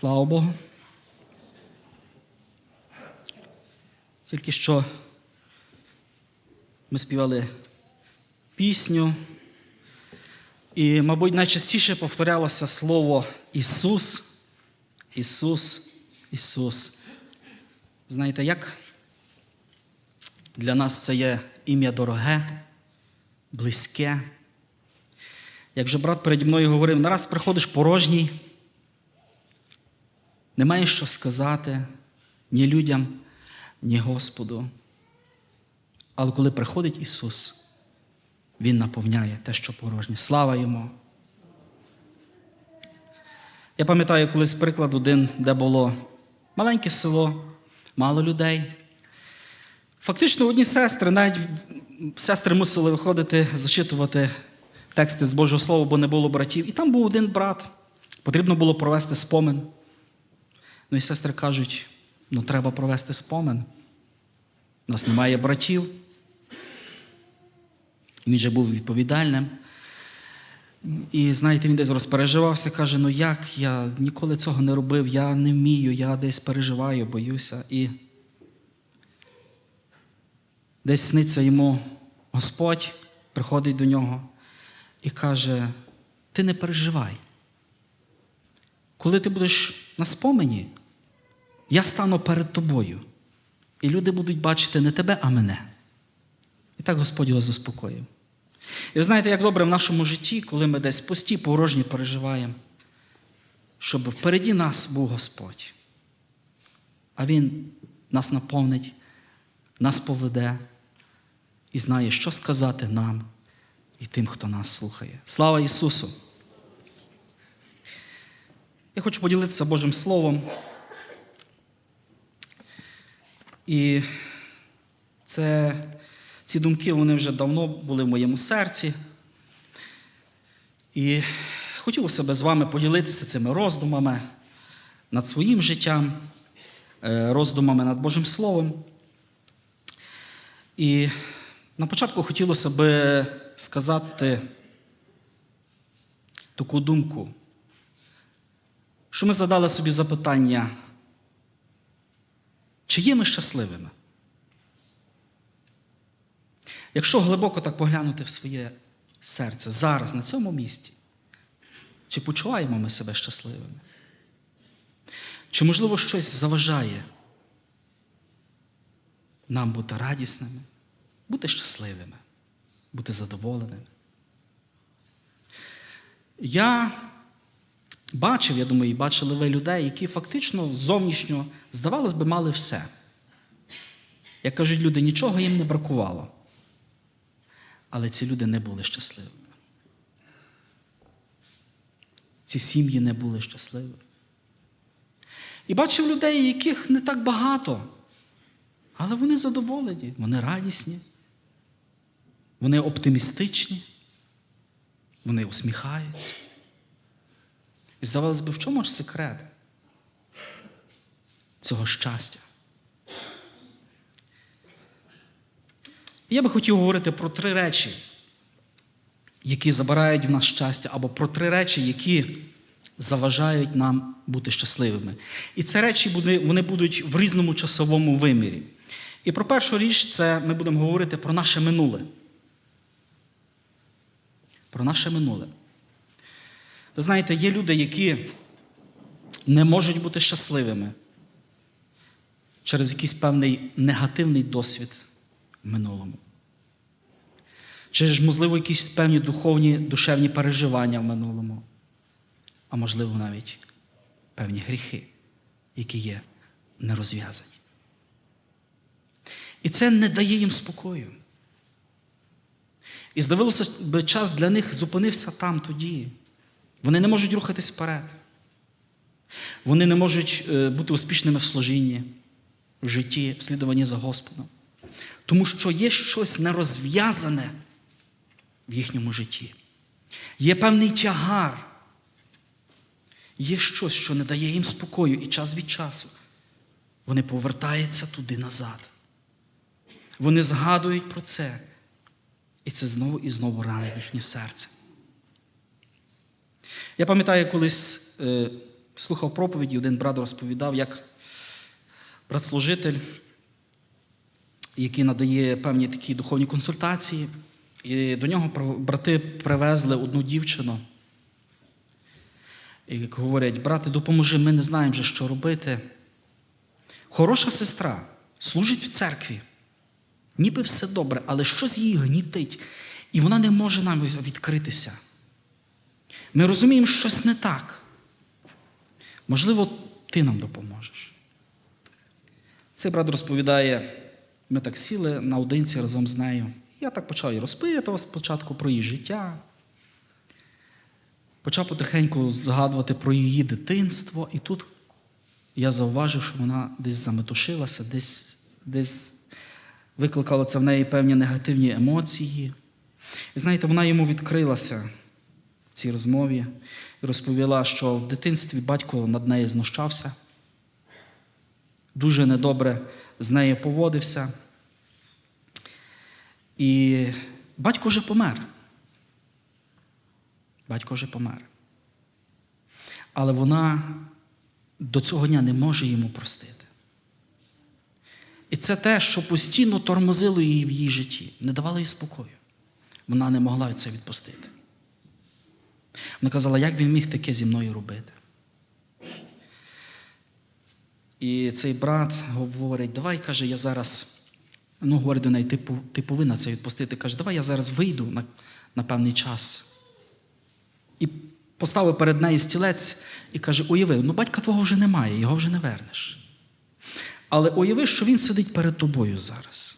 Слава Богу. Тільки що ми співали пісню, і, мабуть, найчастіше повторялося слово Ісус, Ісус, Ісус. Знаєте, як для нас це є ім'я дороге, близьке. Як же брат переді мною говорив, нараз приходиш порожній, не маєш що сказати ні людям, ні Господу. Але коли приходить Ісус, Він наповняє те, що порожнє. Слава Йому! Я пам'ятаю колись приклад один, де було маленьке село, мало людей. Фактично одні сестри, навіть сестри мусили виходити, зачитувати тексти з Божого Слова, бо не було братів. І там був один брат. Потрібно було провести спомин. Ну і сестри кажуть: ну треба провести спомин. У нас немає братів. Він же був відповідальним. І знаєте, він десь розпереживався, каже: ну як я ніколи цього не робив, я не вмію, я десь переживаю, боюся. І десь сниться йому Господь, приходить до нього і каже: ти не переживай. Коли ти будеш на спомені, я стану перед тобою. І люди будуть бачити не тебе, а мене. І так Господь його заспокоїв. І ви знаєте, як добре в нашому житті, коли ми десь пусті, порожні переживаємо, щоб впереді нас був Господь. А Він нас наповнить, нас поведе і знає, що сказати нам і тим, хто нас слухає. Слава Ісусу! Я хочу поділитися Божим Словом. І це, ці думки вони вже давно були в моєму серці. І хотілося б з вами поділитися цими роздумами над своїм життям, е, роздумами над Божим Словом. І на початку хотілося б сказати таку думку, що ми задали собі запитання, чи є ми щасливими? Якщо глибоко так поглянути в своє серце зараз, на цьому місці, чи почуваємо ми себе щасливими? Чи, можливо, щось заважає нам бути радісними, бути щасливими, бути задоволеними? Я бачив, я думаю, і бачили ви людей, які фактично зовнішньо, здавалось би, мали все. Як кажуть люди, нічого їм не бракувало. Але ці люди не були щасливими. Ці сім'ї не були щасливими. І бачив людей, яких не так багато, але вони задоволені, вони радісні, вони оптимістичні, вони усміхаються. І здавалося б, в чому ж секрет цього щастя? Я би хотів говорити про три речі, які забирають в нас щастя, або про три речі, які заважають нам бути щасливими. І ці речі вони будуть в різному часовому вимірі. І про першу річ це ми будемо говорити про наше минуле. Про наше минуле. Знаєте, є люди, які не можуть бути щасливими через якийсь певний негативний досвід в минулому. Через, можливо, якісь певні духовні, душевні переживання в минулому, а можливо, навіть певні гріхи, які є нерозв'язані. І це не дає їм спокою. І здавалося би, час для них зупинився там тоді. Вони не можуть рухатись вперед. Вони не можуть бути успішними в служінні, в житті, в слідуванні за Господом. Тому що є щось нерозв'язане в їхньому житті. Є певний тягар. Є щось, що не дає їм спокою і час від часу. Вони повертаються туди назад. Вони згадують про це. І це знову і знову ранить їхнє серце. Я пам'ятаю, колись е, слухав проповіді, один брат розповідав, як брат-служитель, який надає певні такі духовні консультації, і до нього брати привезли одну дівчину. І говорять, брате, допоможи, ми не знаємо вже, що робити. Хороша сестра служить в церкві. Ніби все добре, але щось її гнітить, і вона не може нам відкритися. Ми розуміємо, що щось не так. Можливо, ти нам допоможеш. Цей брат розповідає, ми так сіли наодинці разом з нею. Я так почав її розпитувати спочатку про її життя. Почав потихеньку згадувати про її дитинство, і тут я зауважив, що вона десь заметушилася, десь, десь викликало це в неї певні негативні емоції. І знаєте, вона йому відкрилася цій розмові розповіла, що в дитинстві батько над нею знущався, дуже недобре з нею поводився. І батько вже помер. Батько вже помер. Але вона до цього дня не може йому простити. І це те, що постійно тормозило її в її житті, не давало їй спокою. Вона не могла це відпустити. Вона казала, як він міг таке зі мною робити. І цей брат говорить, давай, каже, я зараз, ну, говорить до неї, ти, ти повинна це відпустити. Каже, давай я зараз вийду на, на певний час. І поставив перед нею стілець і каже: уяви, ну батька твого вже немає, його вже не вернеш. Але уяви, що він сидить перед тобою зараз.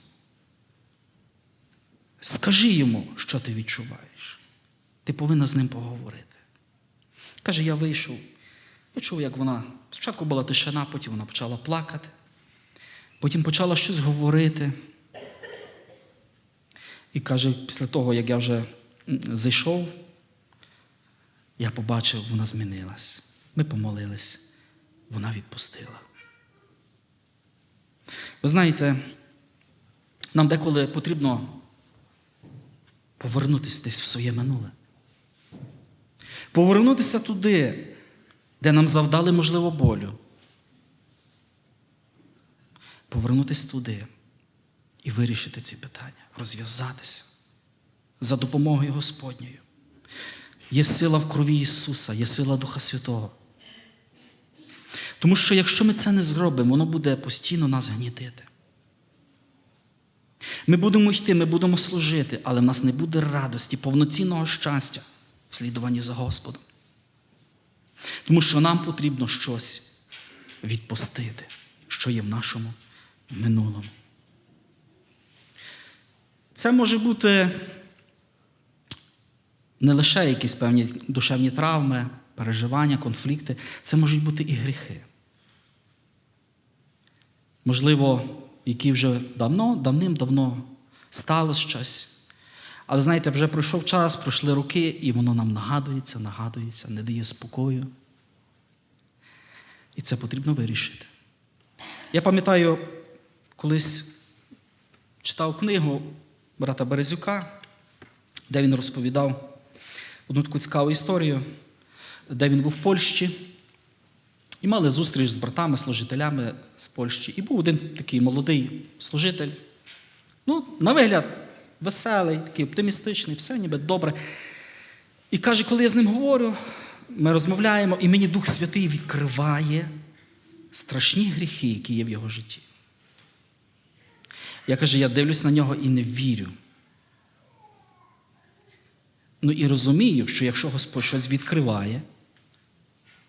Скажи йому, що ти відчуваєш. Ти повинна з ним поговорити. Каже, я вийшов. Я чув, як вона. Спочатку була тишина, потім вона почала плакати, потім почала щось говорити. І каже, після того, як я вже зайшов, я побачив, вона змінилась. Ми помолились, вона відпустила. Ви знаєте, нам деколи потрібно повернутися десь в своє минуле. Повернутися туди, де нам завдали, можливо, болю. Повернутися туди і вирішити ці питання, розв'язатися за допомогою Господньою. Є сила в крові Ісуса, є сила Духа Святого. Тому що якщо ми це не зробимо, воно буде постійно нас гнітити. Ми будемо йти, ми будемо служити, але в нас не буде радості, повноцінного щастя в слідуванні за Господом. Тому що нам потрібно щось відпустити, що є в нашому минулому. Це може бути не лише якісь певні душевні травми, переживання, конфлікти, це можуть бути і гріхи. Можливо, які вже давно, давним-давно сталося щось. Але знаєте, вже пройшов час, пройшли роки, і воно нам нагадується, нагадується, не дає спокою. І це потрібно вирішити. Я пам'ятаю, колись читав книгу брата Березюка, де він розповідав одну таку цікаву історію, де він був в Польщі. І мали зустріч з братами, служителями з Польщі. І був один такий молодий служитель. Ну, на вигляд, веселий, такий оптимістичний, все ніби добре. І каже, коли я з ним говорю, ми розмовляємо, і мені Дух Святий відкриває страшні гріхи, які є в його житті. Я каже, я дивлюсь на нього і не вірю. Ну і розумію, що якщо Господь щось відкриває,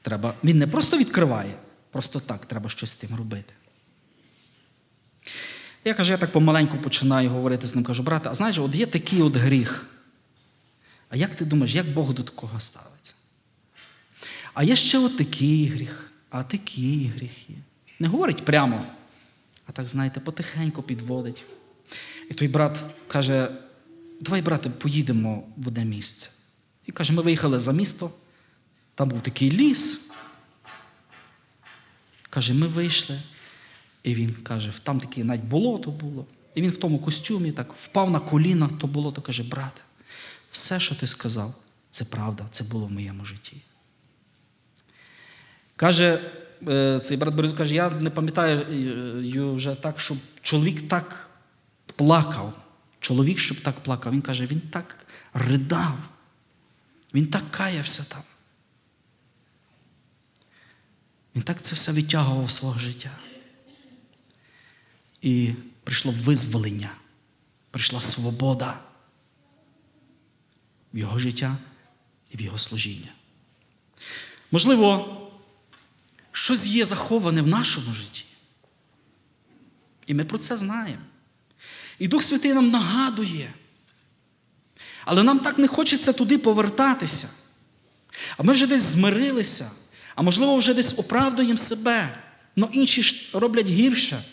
треба, Він не просто відкриває, просто так треба щось з тим робити. Я кажу, я так помаленьку починаю говорити з ним, кажу, брате, а знаєш, от є такий от гріх. А як ти думаєш, як Бог до такого ставиться? А є ще от такий гріх, а такі гріхи. Не говорить прямо, а так, знаєте, потихеньку підводить. І той брат каже: давай, брате, поїдемо в одне місце. І каже, ми виїхали за місто, там був такий ліс. Каже, ми вийшли. І він каже, там таке навіть болото було. І він в тому костюмі так впав на коліна, то болото каже, брате, все, що ти сказав, це правда, це було в моєму житті. Каже, е, цей брат Борис каже, я не пам'ятаю е, вже так, щоб чоловік так плакав. Чоловік, щоб так плакав. Він каже, він так ридав. Він так каявся там. Він так це все витягував свого життя. І прийшло визволення, прийшла свобода в його життя і в його служіння. Можливо, щось є заховане в нашому житті. І ми про це знаємо. І Дух Святий нам нагадує. Але нам так не хочеться туди повертатися. А ми вже десь змирилися, а можливо, вже десь оправдуємо себе, але інші ж роблять гірше.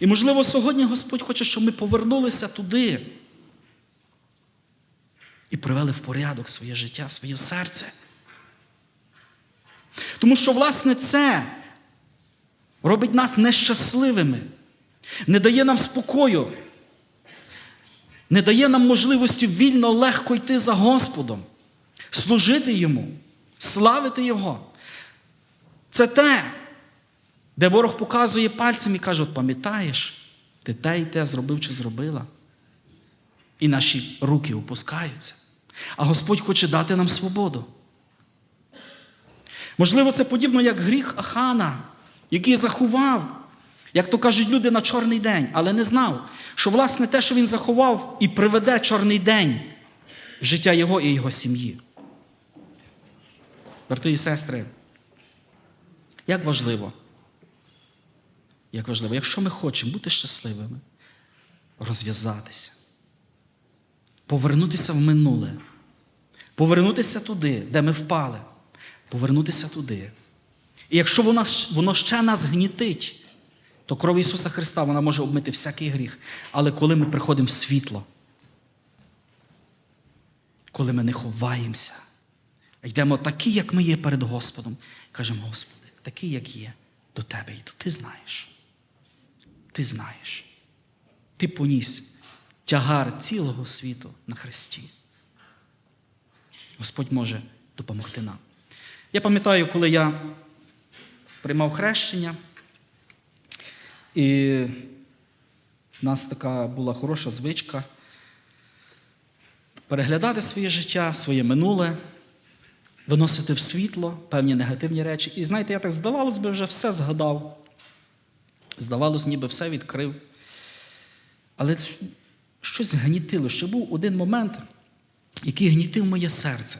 І, можливо, сьогодні Господь хоче, щоб ми повернулися туди і привели в порядок своє життя, своє серце. Тому що, власне, це робить нас нещасливими, не дає нам спокою, не дає нам можливості вільно, легко йти за Господом, служити Йому, славити Його. Це те, де ворог показує пальцем і каже: от пам'ятаєш, ти те і те зробив чи зробила. І наші руки опускаються. А Господь хоче дати нам свободу. Можливо, це подібно як гріх Ахана, який заховав, як то кажуть люди, на чорний день, але не знав, що власне те, що він заховав, і приведе чорний день в життя його і його сім'ї. Брати і сестри, як важливо, як важливо, якщо ми хочемо бути щасливими, розв'язатися, повернутися в минуле, повернутися туди, де ми впали, повернутися туди. І якщо воно, воно ще нас гнітить, то кров Ісуса Христа вона може обмити всякий гріх. Але коли ми приходимо в світло, коли ми не ховаємося, а йдемо такі, як ми є перед Господом, кажемо, Господи, такий, як є, до Тебе йду. Ти знаєш. Ти знаєш. Ти поніс тягар цілого світу на Христі. Господь може допомогти нам. Я пам'ятаю, коли я приймав хрещення, і в нас така була хороша звичка переглядати своє життя, своє минуле, виносити в світло певні негативні речі. І знаєте, я так здавалось би, вже все згадав. Здавалось, ніби все відкрив. Але щось гнітило. Ще був один момент, який гнітив моє серце.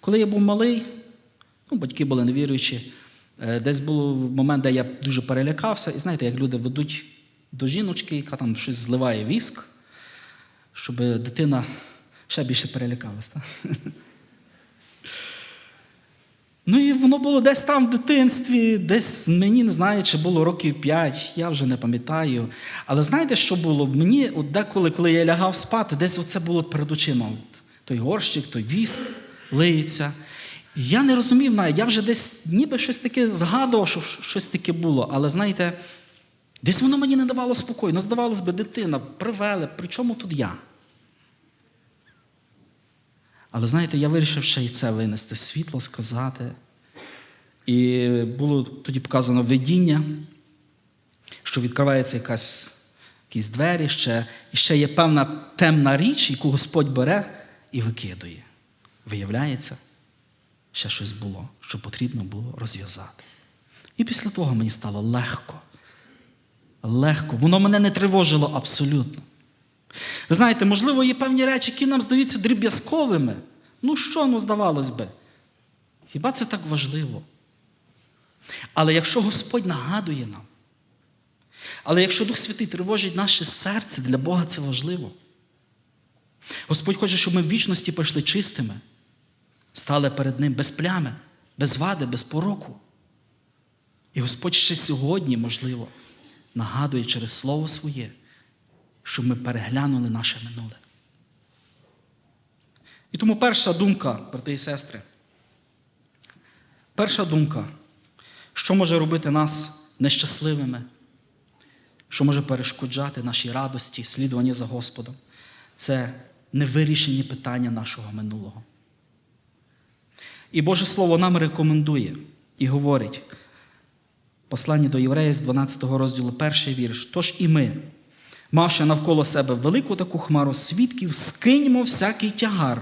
Коли я був малий, ну, батьки були невіруючі, десь був момент, де я дуже перелякався, і знаєте, як люди ведуть до жіночки, яка там щось зливає віск, щоб дитина ще більше перелякалась. Ну і воно було десь там в дитинстві, десь мені не знаю, чи було років 5, я вже не пам'ятаю. Але знаєте, що було? Мені от деколи, коли я лягав спати, десь оце було перед очима. От, той горщик, той віск лиється. Я не розумів навіть, я вже десь ніби щось таке згадував, що щось таке було. Але знаєте, десь воно мені не давало спокою. Ну, здавалось би, дитина, привели, при чому тут я? Але знаєте, я вирішив ще й це винести світло, сказати. І було тоді показано видіння, що відкривається якась, якісь двері, ще, і ще є певна темна річ, яку Господь бере і викидує. Виявляється, ще щось було, що потрібно було розв'язати. І після того мені стало легко. Легко. Воно мене не тривожило абсолютно. Ви знаєте, можливо, є певні речі, які нам здаються дріб'язковими. Ну що, ну, здавалось би? Хіба це так важливо? Але якщо Господь нагадує нам, але якщо Дух Святий тривожить наше серце, для Бога це важливо. Господь хоче, щоб ми в вічності пройшли чистими, стали перед Ним без плями, без вади, без пороку. І Господь ще сьогодні, можливо, нагадує через Слово Своє щоб ми переглянули наше минуле. І тому перша думка, брати і сестри, перша думка, що може робити нас нещасливими, що може перешкоджати нашій радості, слідуванні за Господом, це невирішені питання нашого минулого. І Боже Слово нам рекомендує і говорить, послання до євреїв з 12 розділу, перший вірш. Тож і ми, мавши навколо себе велику таку хмару свідків, скиньмо всякий тягар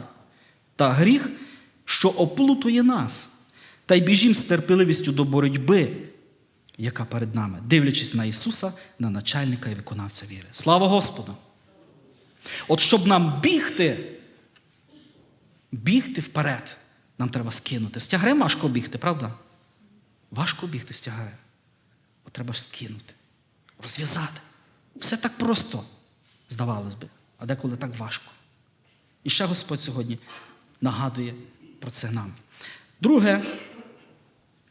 та гріх, що оплутує нас, та й біжім з терпеливістю до боротьби, яка перед нами, дивлячись на Ісуса, на начальника і виконавця віри. Слава Господу! От щоб нам бігти, бігти вперед, нам треба скинути. З тягарем важко бігти, правда? Важко бігти з тягарем. От треба ж скинути, розв'язати. Все так просто, здавалось би, а деколи так важко. І ще Господь сьогодні нагадує про це нам. Друге,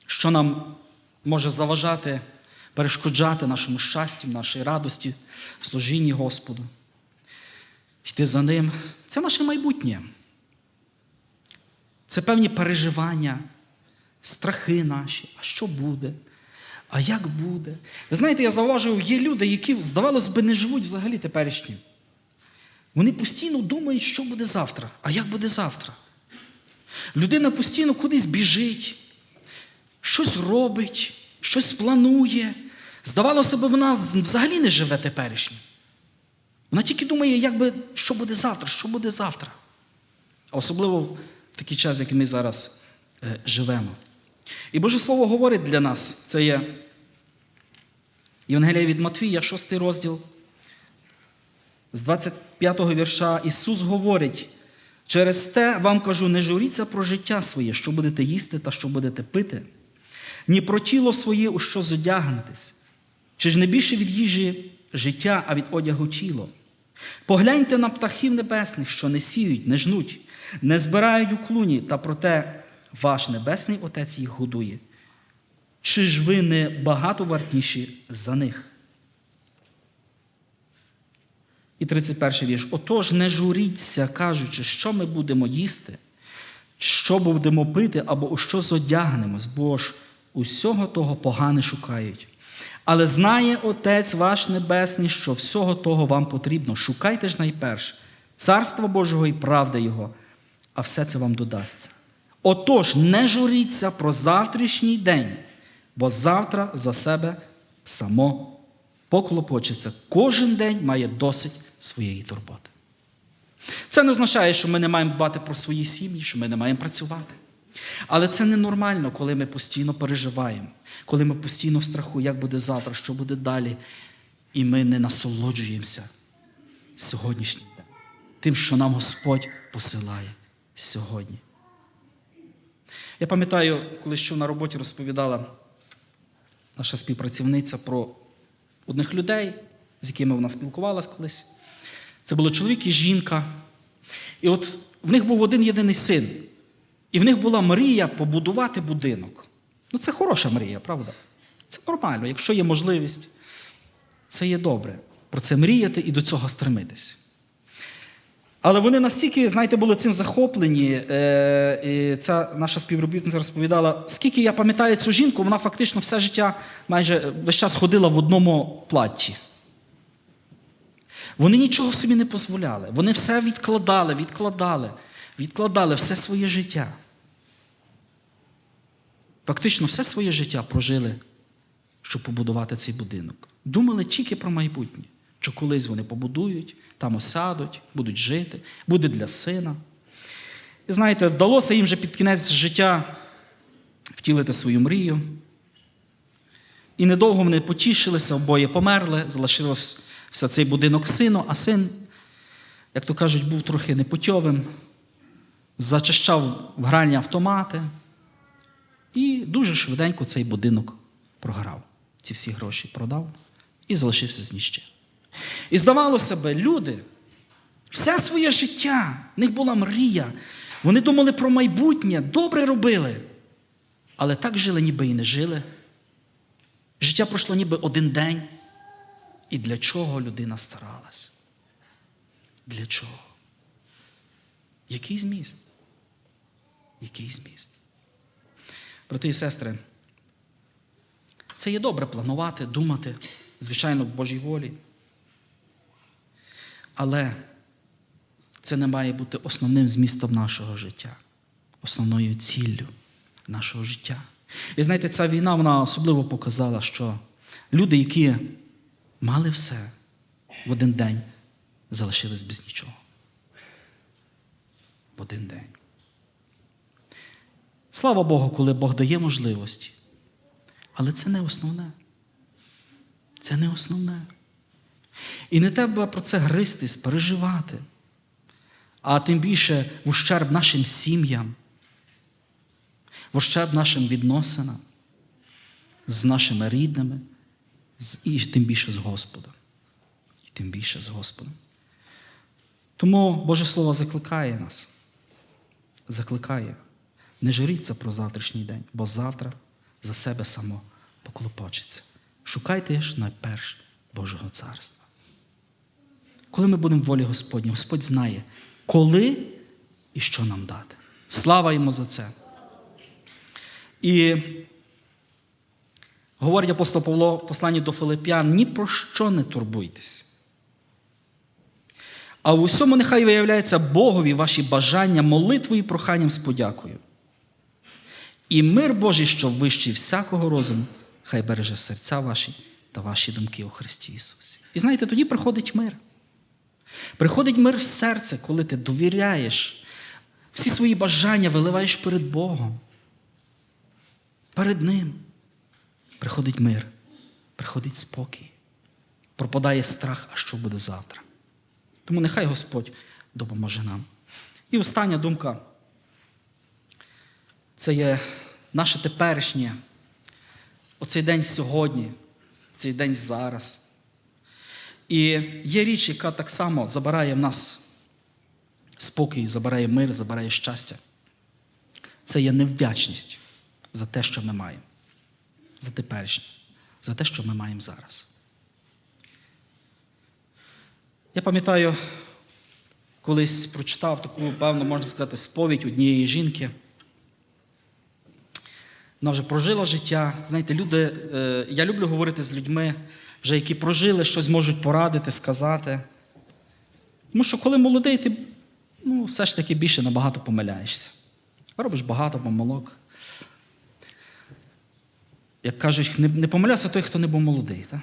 що нам може заважати, перешкоджати нашому щастю, нашій радості, в служінні Господу, йти за Ним, це наше майбутнє. Це певні переживання, страхи наші. А що буде? А як буде? Ви знаєте, я зауважив, є люди, які, здавалось би, не живуть взагалі теперішнім. Вони постійно думають, що буде завтра. А як буде завтра? Людина постійно кудись біжить, щось робить, щось планує. Здавалося б, вона взагалі не живе теперішнім. Вона тільки думає, як би, що буде завтра, що буде завтра. Особливо в такий час, який ми зараз е, живемо. І Боже Слово говорить для нас, це є Євангелія від Матвія, 6 розділ. З 25-го вірша Ісус говорить, через те вам кажу, не журіться про життя своє, що будете їсти та що будете пити, ні про тіло своє, у що зодягнетесь. Чи ж не більше від їжі життя, а від одягу тіло? Погляньте на птахів небесних, що не сіють, не жнуть, не збирають у клуні, та проте ваш небесний Отець їх годує. Чи ж ви не багато вартніші за них? І 31 вірш. Отож, не журіться, кажучи, що ми будемо їсти, що будемо пити або у що зодягнемось, бо ж усього того погане шукають. Але знає Отець ваш Небесний, що всього того вам потрібно. Шукайте ж найперш Царства Божого і правди Його, а все це вам додасться. Отож, не журіться про завтрашній день, бо завтра за себе само поклопочеться. Кожен день має досить своєї турботи. Це не означає, що ми не маємо дбати про свої сім'ї, що ми не маємо працювати. Але це ненормально, коли ми постійно переживаємо, коли ми постійно в страху, як буде завтра, що буде далі, і ми не насолоджуємося сьогоднішнім днем, тим, що нам Господь посилає сьогодні. Я пам'ятаю, коли що на роботі розповідала наша співпрацівниця про одних людей, з якими вона спілкувалась колись. Це були чоловік і жінка. І от в них був один єдиний син. І в них була мрія побудувати будинок. Ну, це хороша мрія, правда? Це нормально. Якщо є можливість, це є добре. Про це мріяти і до цього стремитись. Але вони настільки, знаєте, були цим захоплені. е, і Ця наша співробітниця розповідала, скільки я пам'ятаю цю жінку, вона фактично все життя майже весь час ходила в одному платі. Вони нічого собі не дозволяли. Вони все відкладали, відкладали, відкладали все своє життя. Фактично, все своє життя прожили, щоб побудувати цей будинок. Думали тільки про майбутнє, що колись вони побудують, там осядуть, будуть жити, буде для сина. І знаєте, вдалося їм вже під кінець життя втілити свою мрію. І недовго вони потішилися, обоє померли, залишилось все цей будинок сину, а син, як то кажуть, був трохи непутьовим, зачищав гральні автомати і дуже швиденько цей будинок програв. Ці всі гроші продав і залишився з ніще. І здавалося би, люди все своє життя, в них була мрія. Вони думали про майбутнє, добре робили, але так жили, ніби і не жили. Життя пройшло ніби один день. І для чого людина старалась? Для чого? Який зміст? Який зміст? Брати і сестри, це є добре планувати, думати, звичайно, в Божій волі. Але це не має бути основним змістом нашого життя. основною ціллю нашого життя. І знаєте, ця війна вона особливо показала, що люди, які мали все, в один день залишились без нічого. В один день. Слава Богу, коли Бог дає можливості. Але це не основне. Це не основне. І не треба про це гристись, переживати. А тим більше в ущерб нашим сім'ям, в ущерб нашим відносинам з нашими рідними, і тим більше з Господом. І тим більше з Господом. Тому Боже Слово закликає нас. Закликає. Не журіться про завтрашній день, бо завтра за себе само поклопочеться. Шукайте ж найперш Божого царства. Коли ми будемо в волі Господній, Господь знає, коли і що нам дати. Слава йому за це. І говорить апостол Павло в посланні до Филип'ян, ні про що не турбуйтесь. А в усьому нехай виявляється Богові ваші бажання молитвою і проханням з подякою. І мир Божий, що вищий всякого розуму, хай береже серця ваші та ваші думки у Христі Ісусі. І знаєте, тоді приходить мир. Приходить мир в серце, коли ти довіряєш, всі свої бажання виливаєш перед Богом. Перед Ним. Приходить мир, приходить спокій, пропадає страх, а що буде завтра. Тому нехай Господь допоможе нам. І остання думка це є наше теперішнє, оцей день сьогодні, цей день зараз. І є річ, яка так само забирає в нас спокій, забирає мир, забирає щастя. Це є невдячність за те, що ми маємо, за теперішнє, за те, що ми маємо зараз. Я пам'ятаю, колись прочитав таку, певно, можна сказати, сповідь однієї жінки. Вона вже прожила життя. Знаєте, люди, е, я люблю говорити з людьми, вже які прожили, щось можуть порадити, сказати. Тому що коли молодий, ти ну, все ж таки більше набагато помиляєшся. Робиш багато помилок. Як кажуть, не, не помилявся той, хто не був молодий. Так?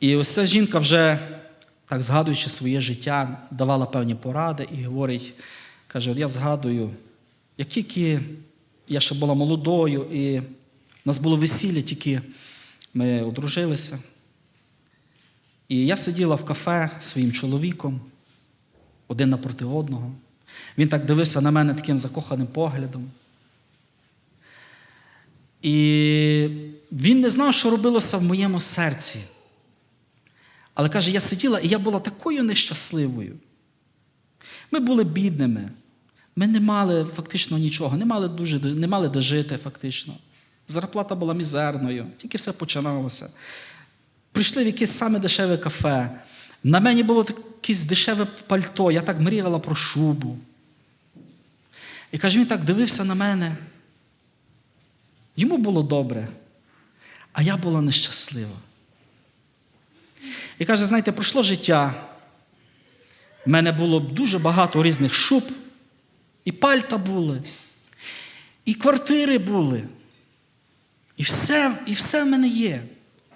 І ось ця жінка вже, так згадуючи своє життя, давала певні поради і говорить, каже, от я згадую, як тільки я ще була молодою, і в нас було весілля, тільки ми одружилися. І я сиділа в кафе своїм чоловіком, один напроти одного. Він так дивився на мене таким закоханим поглядом. І він не знав, що робилося в моєму серці. Але каже, я сиділа і я була такою нещасливою. Ми були бідними. Ми не мали фактично нічого, не мали дуже, не мали де жити фактично. Зарплата була мізерною, тільки все починалося. Прийшли в якесь саме дешеве кафе. На мені було якесь дешеве пальто, я так мріяла про шубу. І каже, він так дивився на мене. Йому було добре, а я була нещаслива. І каже, знаєте, пройшло життя. В мене було дуже багато різних шуб, і пальта були, і квартири були. І все, і все в мене є.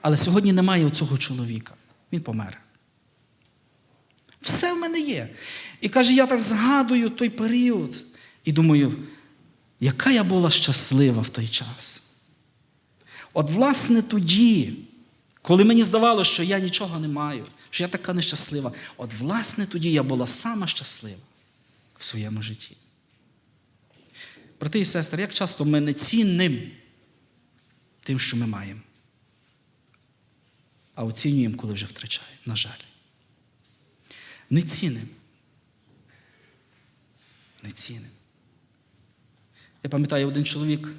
Але сьогодні немає цього чоловіка. Він помер. Все в мене є. І каже, я так згадую той період і думаю, яка я була щаслива в той час. От, власне, тоді, коли мені здавалося, що я нічого не маю, що я така нещаслива, от, власне, тоді я була сама щаслива в своєму житті. Брати і сестри, як часто ми не цінним тим, що ми маємо, а оцінюємо, коли вже втрачаємо, на жаль. Не цінним. Не цінним. Я пам'ятаю, один чоловік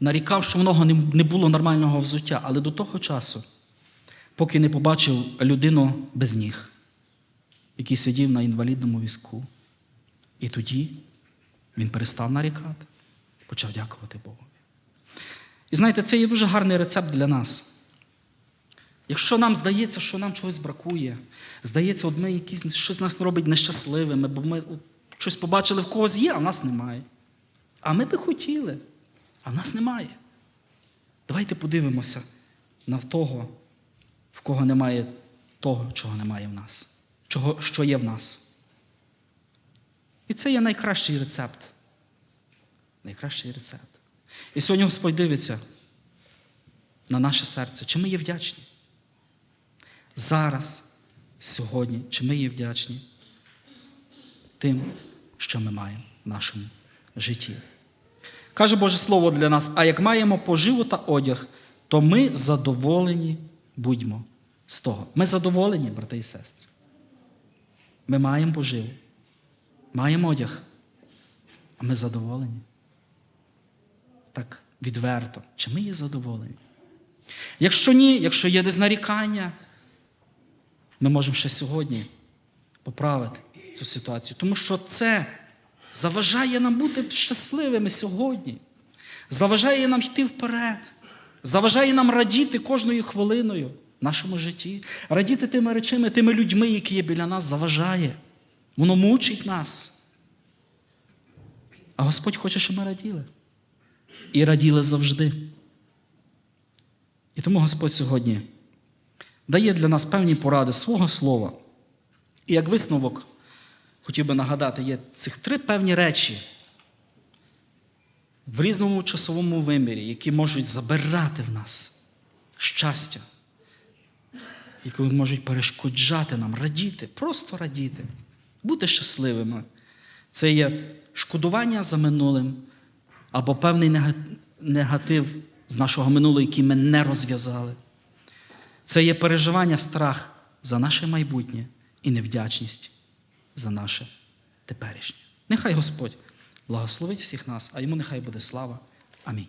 нарікав, що в нього не було нормального взуття, але до того часу, поки не побачив людину без ніг, який сидів на інвалідному візку. І тоді він перестав нарікати, почав дякувати Богу. І знаєте, це є дуже гарний рецепт для нас. Якщо нам здається, що нам чогось бракує, здається, от ми якісь, щось нас робить нещасливими, бо ми Щось побачили, в когось є, а в нас немає. А ми би хотіли, а в нас немає. Давайте подивимося на того, в кого немає того, чого немає в нас, чого, що є в нас. І це є найкращий рецепт. Найкращий рецепт. І сьогодні Господь дивиться на наше серце, чи ми є вдячні. Зараз, сьогодні, чи ми є вдячні тим, що ми маємо в нашому житті. Каже Боже Слово для нас: а як маємо поживу та одяг, то ми задоволені будьмо з того. Ми задоволені, брати і сестри. Ми маємо поживу, маємо одяг, а ми задоволені. Так відверто, чи ми є задоволені? Якщо ні, якщо є десь нарікання, ми можемо ще сьогодні поправити цю ситуацію. Тому що це заважає нам бути щасливими сьогодні, заважає нам йти вперед, заважає нам радіти кожною хвилиною в нашому житті, радіти тими речами, тими людьми, які є біля нас, заважає. Воно мучить нас. А Господь хоче, щоб ми раділи. І раділи завжди. І тому Господь сьогодні дає для нас певні поради свого слова. І як висновок, хотів би нагадати, є цих три певні речі в різному часовому вимірі, які можуть забирати в нас щастя, які можуть перешкоджати нам, радіти, просто радіти, бути щасливими. Це є шкодування за минулим або певний негатив з нашого минулого, який ми не розв'язали. Це є переживання страх за наше майбутнє і невдячність за наше теперішнє. Нехай Господь благословить всіх нас, а йому нехай буде слава. Амінь.